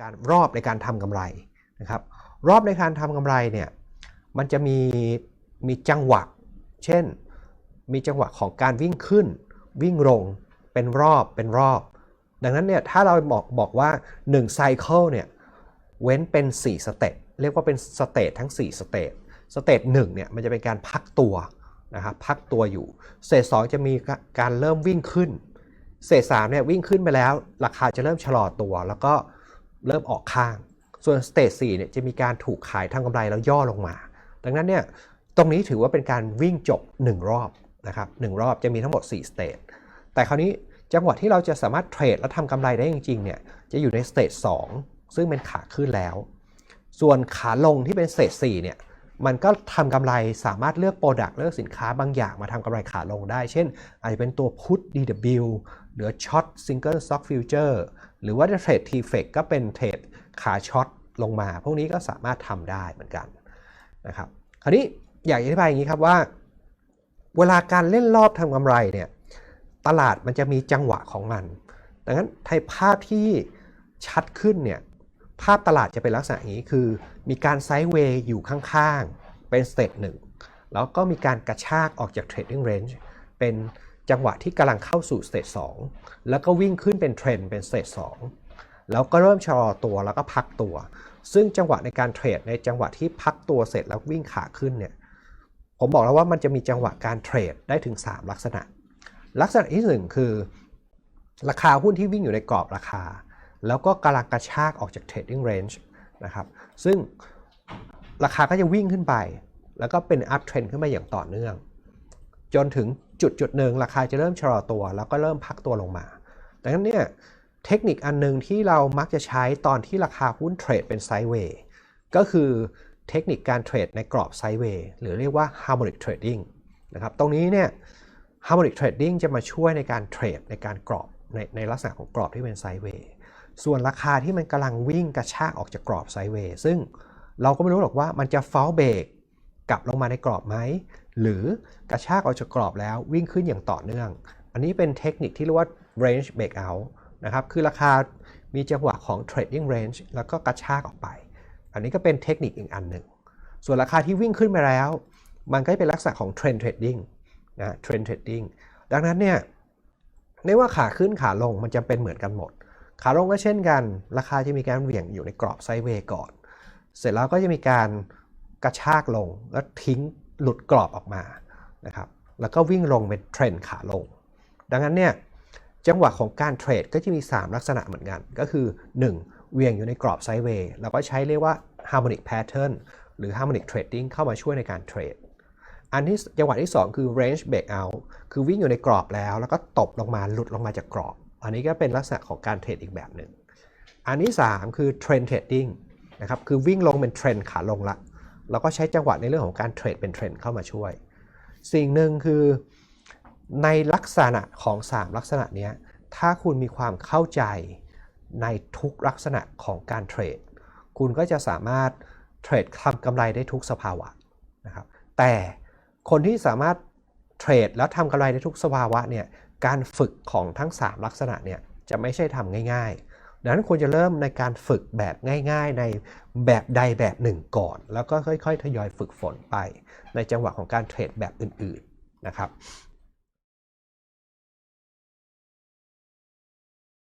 การรอบในการทำกำไรนะครับ รอบในการทำกำไรเนี่ยมันจะมีมีจังหวะ เช่น มีจังหวะของการวิ่งขึ้น วิ่งลงเป็นรอบเป็นรอบ ดังนั้นเนี่ยถ้าเราบอกบอกว่า1ไซเคิลเนี่ยเว้นเป็น 4 สเตจเรียกว่าเป็นสเตจทั้ง 4 สเตจสเตจ1เนี่ยมันจะเป็นการพักตัวนะครับพักตัวอยู่สเตจ2จะมีการเริ่มวิ่งขึ้นสเตจ3เนี่ยวิ่งขึ้นไปแล้ว ราคาจะเริ่มชะลอตัว แล้วก็ เริ่มออกข้าง ส่วนสเตจ4เนี่ยจะมีการถูกขายทางกำไรแล้วย่อลงมา ดังนั้นเนี่ยตรงนี้ถือว่าเป็นการวิ่งจบ 1 รอบนะครับหรอบจะมีทั้งหมด 4 สเตจแต่คราวนี้จังหวะที่เราจะสามารถเทรดและทำกำไรได้จริงๆเนี่ยจะอยู่ในสเตจ2ซึ่งเป็นขาขึ้นแล้ว ส่วนขาลงที่เป็นสเตจ4เนี่ยมันก็ทำกำไรสามารถเลือกโปรดักต์เลือกสินค้าบางอย่างมาทำกำไรขาลงได้ เช่น อาจจะเป็นตัว put DW หรือ short single stock future หรือว่าจะเทรด t f e c ก็เป็นเทรดขาช็อตลงมา พวกนี้ก็สามารถทำได้เหมือนกันนะครับ คราวนี้อยากอธิบายอย่างนี้ครับว่า เวลาการเล่นรอบทำกำไรเนี่ยตลาดมันจะมีจังหวะของมัน ดังนั้นไทยภาพที่ชัดขึ้นเนี่ยภาพตลาดจะเป็นลักษณะนี้คือ มีการไซด์เวย์อยู่ข้างๆ เป็นสเตจหนึ่งแล้วก็มีการกระชากออกจากเทรดดิ้งเรนจ์เป็น จังหวะที่กำลังเข้าสู่สเตจ2แล้วก็วิ่งขึ้นเป็นเทรนด์เป็นสเตจ2แล้วก็เริ่มชะลอตัวแล้วก็พักตัว ซึ่งจังหวะในการเทรดในจังหวะที่พักตัวเสร็จแล้ววิ่งขาขึ้นเนี่ยผมบอกแล้วว่ามันจะมีจังหวะการเทรดได้ถึง 3 ลักษณะ ลักษณะที่ 1 คือ ราคาหุ้นที่วิ่งอยู่ในกรอบราคา แล้วก็กำลังกระชากออกจาก trading range นะครับซึ่งราคาก็จะวิ่งขึ้นไป แล้วก็เป็น up trend ขึ้นมาอย่างต่อเนื่อง จนถึงจุดจุดหนึ่งราคาจะเริ่มชะลอตัว แล้วก็เริ่มพักตัวลงมา ดังนั้นเนี่ยเทคนิคอันหนึงที่เรามักจะใช้ตอนที่ราคาหุ้นเทรดเป็นไซด์เวย์ก็คือเทคนิคการเทรดในกรอบไซด์เวย์หรือเรียกว่า harmonic trading นะครับ ตรงนี้เนี่ย harmonic trading จะมาช่วยในการเทรดในการกรอบในในลักษณะของกรอบที่เป็นไซด์เวย์ส่วนราคาที่มันกำลังวิ่งกระชากออกจากกรอบไซด์เวย์ซึ่งเราก็ไม่รู้หรอกว่ามันจะ fall break กลับลงมาในกรอบไหม หรือกระชากออกจากกรอบแล้ววิ่งขึ้นอย่างต่อเนื่อง อันนี้เป็นเทคนิคที่เรียกว่า range breakout นะครับ คือราคามีจังหวะของ trading range แล้วก็กระชากออกไป อันนี้ก็เป็นเทคนิคอีกอันหนึ่ง ส่วนราคาที่วิ่งขึ้นไปแล้ว มันก็จะเป็นลักษณะของ trend trading นะ trend trading ดังนั้นเนี่ยไม่ว่าขาขึ้นขาลงมันจะเป็นเหมือนกันหมด ขาลงก็เช่นกัน ราคาจะมีการเหวี่ยงอยู่ในกรอบไซด์เวย์ก่อน เสร็จแล้วก็จะมีการกระชากลงแล้วทิ้ง หลุดกรอบออกมานะครับแล้วก็วิ่งลงเป็นเทรนขาลง ดังนั้นเนี่ยจังหวะของการเทรดก็จะมี 3 ลักษณะเหมือนกัน ก็คือ 1. เวียงอยู่ในกรอบไซด์เวย์เราก็ใช้เรียกว่า harmonic pattern หรือ harmonic trading เข้ามาช่วยในการเทรด อันที่จังหวะที่ 2 คือ range breakout คือวิ่งอยู่ในกรอบแล้ว แล้วก็ตบลงมาหลุดลงมาจากกรอบ อันนี้ก็เป็นลักษณะของการเทรดอีกแบบหนึ่ง อันที่ 3 คือ trend trading นะครับ คือวิ่งลงเป็นเทรนขาลงละ แล้วก็ใช้จังหวะในเรื่องของการเทรดเป็นเทรนด์เข้ามาช่วย สิ่งหนึ่งคือในลักษณะของ 3 ลักษณะนี้ถ้าคุณมีความเข้าใจในทุกลักษณะของการเทรด คุณก็จะสามารถเทรดทำกำไรได้ทุกสภาวะนะครับแต่คนที่สามารถเทรดแล้วทำกำไรได้ทุกสภาวะเนี่ยการฝึกของทั้ง 3 ลักษณะเนี่ยจะไม่ใช่ทำง่ายๆ ดังนั้นควรจะเริ่มในการฝึกแบบง่าย ๆ ในแบบใดแบบหนึ่งก่อน แล้วก็ค่อย ๆ ทยอยฝึกฝนไป ในจังหวะของการเทรดแบบอื่นๆนะครับ